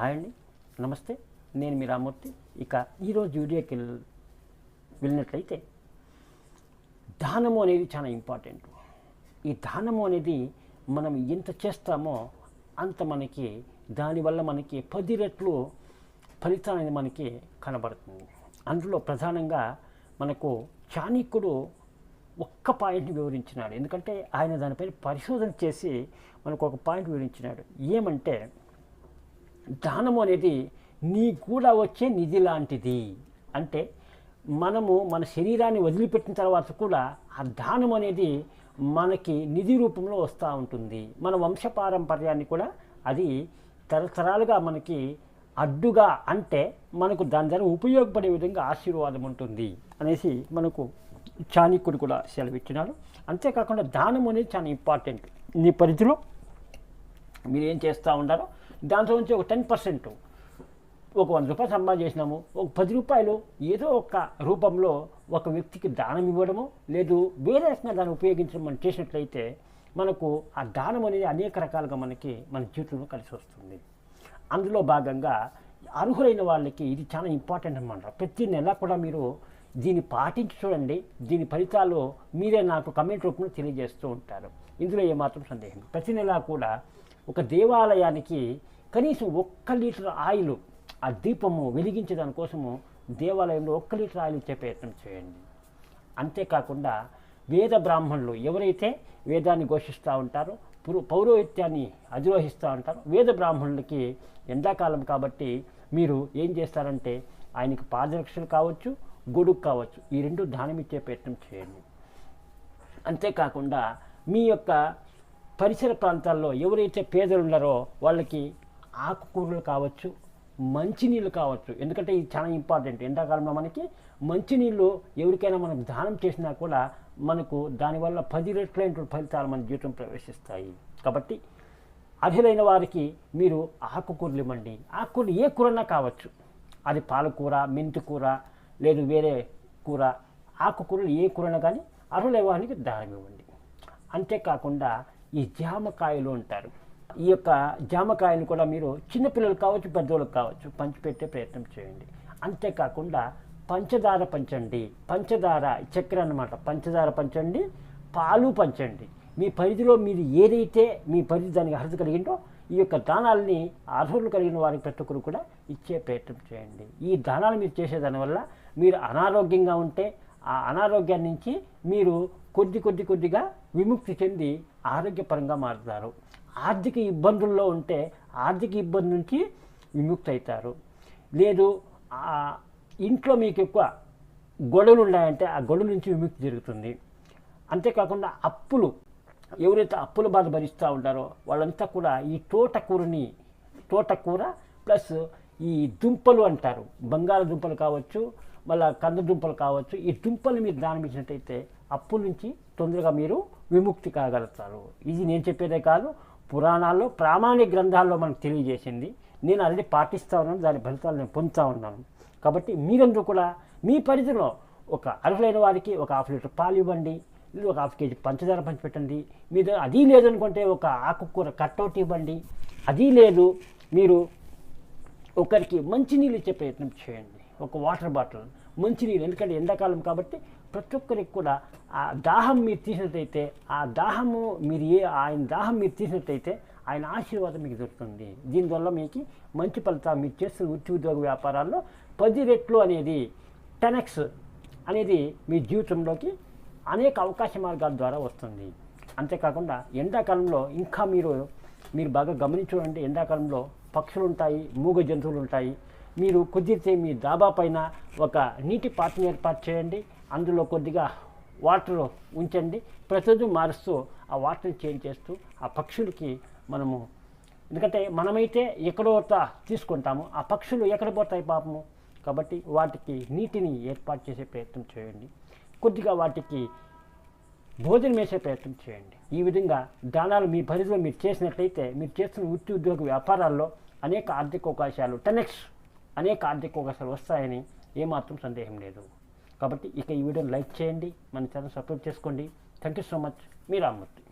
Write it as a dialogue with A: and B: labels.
A: Hi అండి. నమస్తే. నేను మీ రామూర్తి ఇక ఈరోజు వీడియోకి వెళ్ళినట్లయితే దానము అనేది చాలా ఇంపార్టెంట్. ఈ దానము అనేది మనం ఎంత చేస్తామో అంత మనకి దానివల్ల మనకి పది రెట్లు ఫలితం అనేది మనకి కనబడుతుంది. అందులో ప్రధానంగా మనకు చాణిక్యుడు ఒక్క పాయింట్ని వివరించినాడు. ఎందుకంటే ఆయన దానిపై పరిశోధన చేసి మనకు ఒక పాయింట్ వివరించినాడు. ఏమంటే దానము అనేది నీ కూడా వచ్చే నిధి లాంటిది. అంటే మనము మన శరీరాన్ని వదిలిపెట్టిన తర్వాత కూడా ఆ దానం అనేది మనకి నిధి రూపంలో వస్తూ ఉంటుంది. మన వంశపారంపర్యాన్ని కూడా అది తరతరాలుగా మనకి అడ్డుగా అంటే మనకు దాని ద్వారా ఉపయోగపడే విధంగా ఆశీర్వాదం ఉంటుంది అనేసి మనకు చాణిక్యుడు కూడా సెలవిచ్చినాడు అంతేకాకుండా దానం అనేది చాలా ఇంపార్టెంట్. నీ పరిధిలో మీరు ఏం చేస్తూ ఉండాలో దాంట్లో నుంచి ఒక టెన్ పర్సెంట్ ఒక వంద రూపాయలు సంపాదించినాము ఒక పది రూపాయలు ఏదో ఒక రూపంలో ఒక వ్యక్తికి దానం ఇవ్వడము లేదు వేరే రకంగా దాన్ని ఉపయోగించడం మనం చేసినట్లయితే మనకు ఆ దానం అనేది అనేక రకాలుగా మనకి మన జీవితంలో కలిసి వస్తుంది. అందులో భాగంగా అర్హులైన వాళ్ళకి ఇది చాలా ఇంపార్టెంట్ అనమాట ప్రతి నెల కూడా మీరు దీన్ని పాటించి చూడండి. దీని ఫలితాలు మీరే నాకు కమెంట్ రూపంలో తెలియజేస్తూ ఉంటారు. ఇందులో ఏమాత్రం సందేహం ప్రతి నెల కూడా ఒక దేవాలయానికి కనీసం ఒక్క లీటర్ ఆయిల్ ఆ దీపము వెలిగించే దానికోసము దేవాలయంలో ఒక్క లీటర్ ఆయిల్ ఇచ్చే ప్రయత్నం చేయండి. అంతేకాకుండా వేద బ్రాహ్మణులు ఎవరైతే వేదాన్ని ఘోషిస్తూ ఉంటారో పురు పౌరోహిత్యాన్ని అధిరోహిస్తూ ఉంటారో వేద బ్రాహ్మణులకి ఎండాకాలం కాబట్టి మీరు ఏం చేస్తారంటే ఆయనకి పాదరక్షలు కావచ్చు గొడుగు కావచ్చు ఈ రెండు దానం ఇచ్చే ప్రయత్నం చేయండి. అంతేకాకుండా మీ యొక్క పరిసర ప్రాంతాల్లో ఎవరైతే పేదలు ఉన్నారో వాళ్ళకి ఆకుకూరలు కావచ్చు మంచినీళ్ళు కావచ్చు. ఎందుకంటే ఇది చాలా ఇంపార్టెంట్ ఎండాకాలంలో మనకి మంచినీళ్ళు ఎవరికైనా మనం దానం చేసినా కూడా మనకు దానివల్ల పది రెట్లైనటువంటి ఫలితాలు మన జీవితం ప్రవేశిస్తాయి. కాబట్టి అర్హులైన వారికి మీరు ఆకుకూరలు ఇవ్వండి. ఆకుకూరలు ఏ కూరన్నా కావచ్చు. అది పాలకూర మెంతి కూర లేదు వేరే కూర ఆకుకూరలు ఏ కూరనా కానీ అర్హులైన వారికి దానం ఇవ్వండి. అంతేకాకుండా ఈ జామకాయలు అంటారు. ఈ యొక్క జామకాయలు కూడా మీరు చిన్నపిల్లలు కావచ్చు పెద్దోళ్ళకి కావచ్చు పంచిపెట్టే ప్రయత్నం చేయండి. అంతేకాకుండా పంచదార పంచండి. పంచదార చక్కెర అన్నమాట. పంచదార పంచండి పాలు పంచండి. మీ పరిధిలో మీరు ఏదైతే మీ పరిధి దానికి అర్హత కలిగిందో ఈ యొక్క దానాలని అర్హులు కలిగిన వారికి ప్రతి ఒక్కరు కూడా ఇచ్చే ప్రయత్నం చేయండి. ఈ దానాలు మీరు చేసేదానివల్ల మీరు అనారోగ్యంగా ఉంటే ఆ అనారోగ్యాన్ని నుంచి మీరు కొద్ది కొద్ది కొద్దిగా విముక్తి చెంది ఆరోగ్యపరంగా మారుతారు. ఆర్థిక ఇబ్బందుల్లో ఉంటే ఆర్థిక ఇబ్బంది నుంచి విముక్తి అవుతారు లేదు ఇంట్లో మీకు ఎక్కువ గొడవలు ఉన్నాయంటే ఆ గొడవల నుంచి విముక్తి జరుగుతుంది. అంతేకాకుండా అప్పులు ఎవరైతే అప్పుల బాధ భరిస్తూ ఉంటారో వాళ్ళంతా కూడా ఈ తోటకూరని తోటకూర ప్లస్ ఈ దుంపలు అంటారు. బంగాళదుంపలు కావచ్చు మళ్ళీ కంద దుంపలు కావచ్చు ఈ దుంపలు మీరు దానం ఇచ్చినట్టయితే అప్పుల నుంచి తొందరగా మీరు విముక్తి కాగలుగుతారు. ఇది నేను చెప్పేదే కాదు పురాణాల్లో ప్రామాణిక గ్రంథాల్లో మనకు తెలియజేసింది. నేను ఆల్రెడీ పాటిస్తూ ఉన్నాను దాని ఫలితాలు నేను పొందుతూ ఉన్నాను. కాబట్టి మీరందరూ కూడా మీ పరిధిలో ఒక అర్హులైన వారికి ఒక హాఫ్ లీటర్ పాలు ఇవ్వండి లేదా ఒక హాఫ్ కేజీ పంచదార పంచిపెట్టండి. మీ దగ్గర అది లేదనుకుంటే ఒక ఆకుకూర కట్అవుట్ ఇవ్వండి. అది లేదు మీరు ఒకరికి మంచినీళ్ళు ఇచ్చే ప్రయత్నం చేయండి. ఒక వాటర్ బాటిల్ మంచినీళ్ళు ఎందుకంటే ఎండాకాలం కాబట్టి ప్రతి ఒక్కరికి కూడా ఆ దాహం మీరు తీసినట్టయితే ఆ దాహము మీరు ఏ ఆయన దాహం మీరు తీసినట్టయితే ఆయన ఆశీర్వాదం మీకు దొరుకుతుంది. దీనివల్ల మీకు మంచి ఫలితాలు మీరు చేస్తున్న వృత్తి ఉద్యోగ వ్యాపారాల్లో పది రెట్లు అనేది టెనెక్స్ అనేది మీ జీవితంలోకి అనేక అవకాశ మార్గాల ద్వారా వస్తుంది. అంతేకాకుండా ఎండాకాలంలో ఇంకా మీరు మీరు బాగా గమనించుకోండి ఎండాకాలంలో పక్షులు ఉంటాయి మూగ జంతువులు ఉంటాయి మీరు కుదిరితే మీ దాబా పైన ఒక నీటి పాత్రను ఏర్పాటు చేయండి. అందులో కొద్దిగా వాటర్ ఉంచండి. ప్రతిరోజు మారుస్తూ ఆ వాటర్ని చేంజ్ చేస్తూ ఆ పక్షులకి మనము ఎందుకంటే మనమైతే ఎక్కడో తీసుకుంటాము. ఆ పక్షులు ఎక్కడ పోతాయి పాపము? కాబట్టి వాటికి నీటిని ఏర్పాటు చేసే ప్రయత్నం చేయండి. కొద్దిగా వాటికి భోజనం వేసే ప్రయత్నం చేయండి. ఈ విధంగా దానాలు మీ పరిధిలో మీరు చేసినట్లయితే మీరు చేస్తున్న వృత్తి ఉద్యోగ వ్యాపారాల్లో అనేక ఆర్థిక అవకాశాలు టెనెక్స్ అనేక ఆర్థిక అవకాశాలు వస్తాయని ఏమాత్రం సందేహం లేదు. కాబట్టి ఇక ఈ వీడియోని లైక్ చేయండి మన ఛానల్ సబ్స్క్రైబ్ చేసుకోండి. Thank you so much. Me Rammurthy.